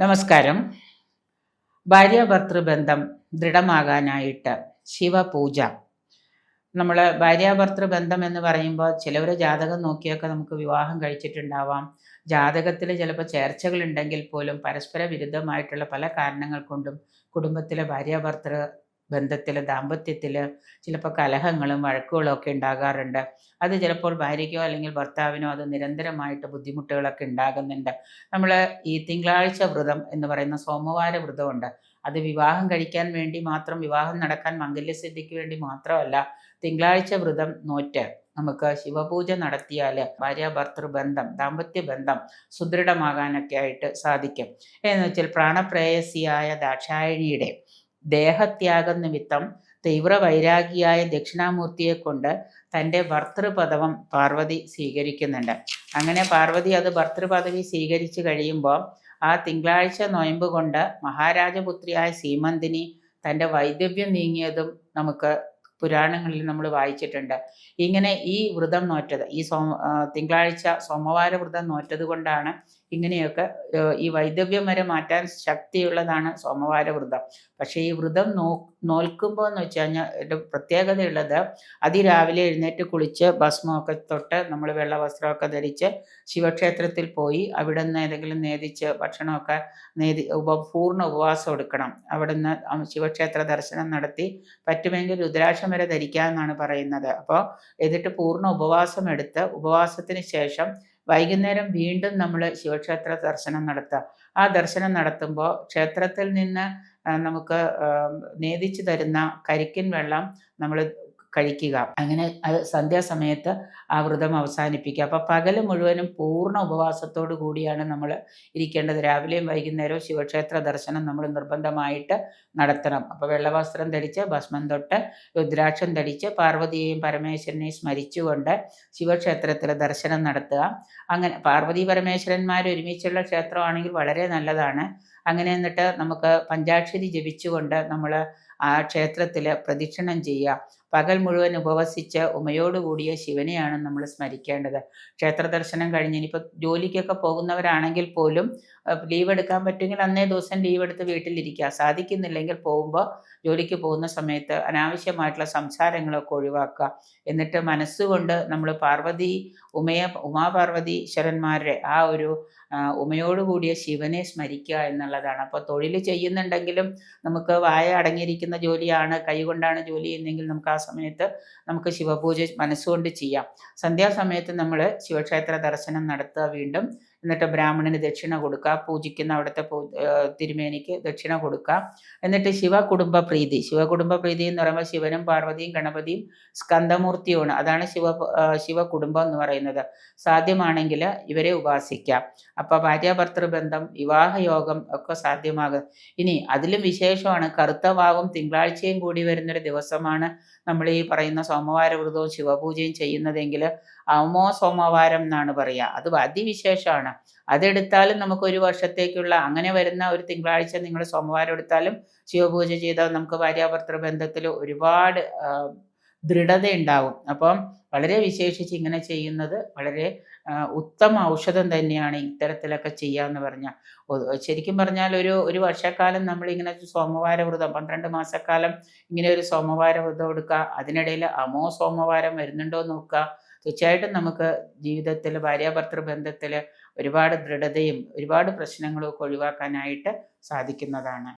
നമസ്കാരം. ഭാര്യ ബന്ധം ദൃഢമാകാനായിട്ട് ശിവപൂജ. നമ്മൾ ഭാര്യ ബന്ധം എന്ന് പറയുമ്പോൾ ചിലവർ ജാതകം നോക്കിയൊക്കെ നമുക്ക് വിവാഹം കഴിച്ചിട്ടുണ്ടാവാം. ജാതകത്തിൽ ചിലപ്പോൾ ചേർച്ചകൾ ഉണ്ടെങ്കിൽ പോലും പരസ്പര വിരുദ്ധമായിട്ടുള്ള പല കാരണങ്ങൾ കൊണ്ടും കുടുംബത്തിലെ ഭാര്യാഭർത്തൃ ബന്ധത്തിൽ ദാമ്പത്യത്തിൽ ചിലപ്പോൾ കലഹങ്ങളും വഴക്കുകളും ഒക്കെ ഉണ്ടാകാറുണ്ട്. അത് ചിലപ്പോൾ ഭാര്യയ്ക്കോ അല്ലെങ്കിൽ ഭർത്താവിനോ അത് നിരന്തരമായിട്ട് ബുദ്ധിമുട്ടുകളൊക്കെ ഉണ്ടാകുന്നുണ്ട്. നമ്മൾ ഈ തിങ്കളാഴ്ച വ്രതം എന്ന് പറയുന്ന സോമവാര വ്രതമുണ്ട്. അത് വിവാഹം കഴിക്കാൻ വേണ്ടി മാത്രം വിവാഹം നടക്കാൻ മംഗല്യസിദ്ധിക്ക് വേണ്ടി മാത്രമല്ല തിങ്കളാഴ്ച വ്രതം നോറ്റ് നമുക്ക് ശിവപൂജ നടത്തിയാൽ ഭാര്യ ഭർത്തൃ ബന്ധം ദാമ്പത്യ ബന്ധം സുദൃഢമാകാനൊക്കെ ആയിട്ട് സാധിക്കും. എന്ന് വെച്ചാൽ പ്രാണപ്രേയസിയായ ദാക്ഷായണിയുടെ ദേഹത്യാഗം നിമിത്തം തീവ്ര വൈരാഗിയായ ദക്ഷിണാമൂർത്തിയെ കൊണ്ട് തന്റെ ഭർത്തൃപദവം പാർവതി സ്വീകരിക്കുന്നുണ്ട്. അങ്ങനെ പാർവതി അത് ഭർത്തൃപദവി സ്വീകരിച്ചു കഴിയുമ്പോൾ ആ തിങ്കളാഴ്ച നോയമ്പ് കൊണ്ട് മഹാരാജപുത്രിയായ സീമന്തിനി തന്റെ വൈദവ്യം നീങ്ങിയതും നമുക്ക് പുരാണങ്ങളിൽ നമ്മൾ വായിച്ചിട്ടുണ്ട്. ഇങ്ങനെ ഈ വ്രതം നോറ്റത് ഈ സോ തിങ്കളാഴ്ച സോമവാര വ്രതം നോറ്റത് കൊണ്ടാണ് ഇങ്ങനെയൊക്കെ ഈ വൈദവ്യം വരെ മാറ്റാൻ ശക്തിയുള്ളതാണ് സോമവാര വ്രതം. പക്ഷേ ഈ വ്രതം നോ നോൽക്കുമ്പോൾ എന്ന് വെച്ച് കഴിഞ്ഞാൽ പ്രത്യേകതയുള്ളത് അതിരാവിലെ എഴുന്നേറ്റ് കുളിച്ച് ഭസ്മമൊക്കെ തൊട്ട് നമ്മൾ വെള്ള വസ്ത്രമൊക്കെ ധരിച്ച് ശിവക്ഷേത്രത്തിൽ പോയി അവിടെ നിന്ന് ഏതെങ്കിലും നേദിച്ച് ഭക്ഷണമൊക്കെ നേതി ഉപ പൂർണ ഉപവാസം എടുക്കണം. അവിടെ നിന്ന് ശിവക്ഷേത്ര ദർശനം നടത്തി പറ്റുമെങ്കിൽ രുദ്രാക്ഷം വരെ ധരിക്കാമെന്നാണ് പറയുന്നത്. അപ്പോൾ എന്നിട്ട് പൂർണ ഉപവാസം എടുത്ത് ഉപവാസത്തിന് ശേഷം വൈകുന്നേരം വീണ്ടും നമ്മൾ ശിവക്ഷേത്ര ദർശനം നടത്താം. ആ ദർശനം നടത്തുമ്പോൾ ക്ഷേത്രത്തിൽ നിന്ന് നമുക്ക് നേദിച്ചു തരുന്ന കരിക്കിൻ വെള്ളം നമ്മൾ കഴിക്കുക. അങ്ങനെ അത് സന്ധ്യാസമയത്ത് ആ വ്രതം അവസാനിപ്പിക്കുക. അപ്പോൾ പകൽ മുഴുവനും പൂർണ ഉപവാസത്തോടു കൂടിയാണ് നമ്മൾ ഇരിക്കേണ്ടത്. രാവിലെയും വൈകുന്നേരവും ശിവക്ഷേത്ര ദർശനം നമ്മൾ നിർബന്ധമായിട്ട് നടത്തണം. അപ്പോൾ വെള്ളവസ്ത്രം ധരിച്ച് ഭസ്മം തൊട്ട് രുദ്രാക്ഷം ധരിച്ച് പാർവതിയെയും പരമേശ്വരനെയും സ്മരിച്ചുകൊണ്ട് ശിവക്ഷേത്രത്തിൽ ദർശനം നടത്തുക. അങ്ങനെ പാർവതി പരമേശ്വരന്മാർ ഒരുമിച്ചുള്ള ക്ഷേത്രമാണെങ്കിൽ വളരെ നല്ലതാണ്. അങ്ങനെ എന്നിട്ട് നമുക്ക് പഞ്ചാക്ഷരി ജപിച്ചുകൊണ്ട് നമ്മൾ ആ ക്ഷേത്രത്തിൽ പ്രദക്ഷിണം ചെയ്യുക. പകൽ മുഴുവൻ ഉപവസിച്ച ഉമയോടുകൂടിയ ശിവനെയാണ് നമ്മൾ സ്മരിക്കേണ്ടത്. ക്ഷേത്ര ദർശനം കഴിഞ്ഞ് ഇനിയിപ്പോൾ ജോലിക്കൊക്കെ പോകുന്നവരാണെങ്കിൽ പോലും ലീവ് എടുക്കാൻ പറ്റുമെങ്കിൽ അന്നേ ദിവസം ലീവ് എടുത്ത് വീട്ടിലിരിക്കുക. സാധിക്കുന്നില്ലെങ്കിൽ പോകുമ്പോൾ ജോലിക്ക് പോകുന്ന സമയത്ത് അനാവശ്യമായിട്ടുള്ള സംസാരങ്ങളൊക്കെ ഒഴിവാക്കുക. എന്നിട്ട് മനസ്സുകൊണ്ട് നമ്മൾ പാർവതി ഉമയ ഉമാപാർവതീശ്വരന്മാരുടെ ആ ഒരു ഉമയോടുകൂടിയ ശിവനെ സ്മരിക്കുക എന്നുള്ളതാണ്. അപ്പോൾ തൊഴിൽ ചെയ്യുന്നുണ്ടെങ്കിലും നമുക്ക് വായ അടങ്ങിയിരിക്കുന്ന ജോലിയാണ് കൈകൊണ്ടാണ് ജോലി എന്നെങ്കിൽ നമുക്ക് ആ സമയത്ത് നമുക്ക് ശിവപൂജ മനസ്സുകൊണ്ട് ചെയ്യാം. സന്ധ്യാസമയത്ത് നമ്മൾ ശിവക്ഷേത്ര ദർശനം നടത്തുക വീണ്ടും. എന്നിട്ട് ബ്രാഹ്മണന് ദക്ഷിണ കൊടുക്കുക പൂജിക്കുന്ന അവിടുത്തെ തിരുമേനിക്ക് ദക്ഷിണ കൊടുക്കുക എന്നിട്ട് ശിവ കുടുംബ പ്രീതി. ശിവ കുടുംബ പ്രീതി എന്ന് പറയുമ്പോൾ ശിവനും പാർവതിയും ഗണപതിയും സ്കന്ദമൂർത്തിയുമാണ് അതാണ് ശിവ ശിവ കുടുംബം എന്ന് പറയുന്നത്. സാധ്യമാണെങ്കിൽ ഇവരെ ഉപാസിക്കാം. അപ്പോൾ ഭാര്യാഭർത്തൃ ബന്ധം വിവാഹയോഗം ഒക്കെ സാധ്യമാകും. ഇനി അതിലും വിശേഷമാണ് കറുത്ത വാവും തിങ്കളാഴ്ചയും കൂടി വരുന്നൊരു ദിവസമാണ് നമ്മൾ ഈ പറയുന്ന സോമവാര വ്രതവും ശിവപൂജയും ചെയ്യുന്നതെങ്കിൽ അമോ സോമവാരം എന്നാണ് പറയുക. അത് അതിവിശേഷമാണ്. അതെടുത്താലും നമുക്ക് ഒരു വർഷത്തേക്കുള്ള അങ്ങനെ വരുന്ന ഒരു തിങ്കളാഴ്ച നിങ്ങൾ സോമവാരം എടുത്താലും ശിവപൂജ ചെയ്താൽ നമുക്ക് ഭാര്യാഭർത്തൃ ബന്ധത്തിൽ ഒരുപാട് ദൃഢത ഉണ്ടാവും അപ്പം വളരെ വിശേഷിച്ച് ഇങ്ങനെ ചെയ്യുന്നത് വളരെ ഉത്തമ ഔഷധം തന്നെയാണ് ഇത്തരത്തിലൊക്കെ ചെയ്യാന്ന് പറഞ്ഞാൽ. ശരിക്കും പറഞ്ഞാൽ ഒരു ഒരു വർഷക്കാലം നമ്മൾ ഇങ്ങനെ സോമവാര വ്രതം പന്ത്രണ്ട് മാസക്കാലം ഇങ്ങനെ ഒരു സോമവാര വ്രതം എടുക്കുക അതിനിടയിൽ അമോ സോമവാരം വരുന്നുണ്ടോ നോക്കുക തീർച്ചയായിട്ടും നമുക്ക് ജീവിതത്തിൽ ഭാര്യാഭർത്തൃ ബന്ധത്തിൽ ഒരുപാട് ദൃഢതയും ഒരുപാട് പ്രശ്നങ്ങളും ഒക്കെ ഒഴിവാക്കാനായിട്ട് സാധിക്കുന്നതാണ്.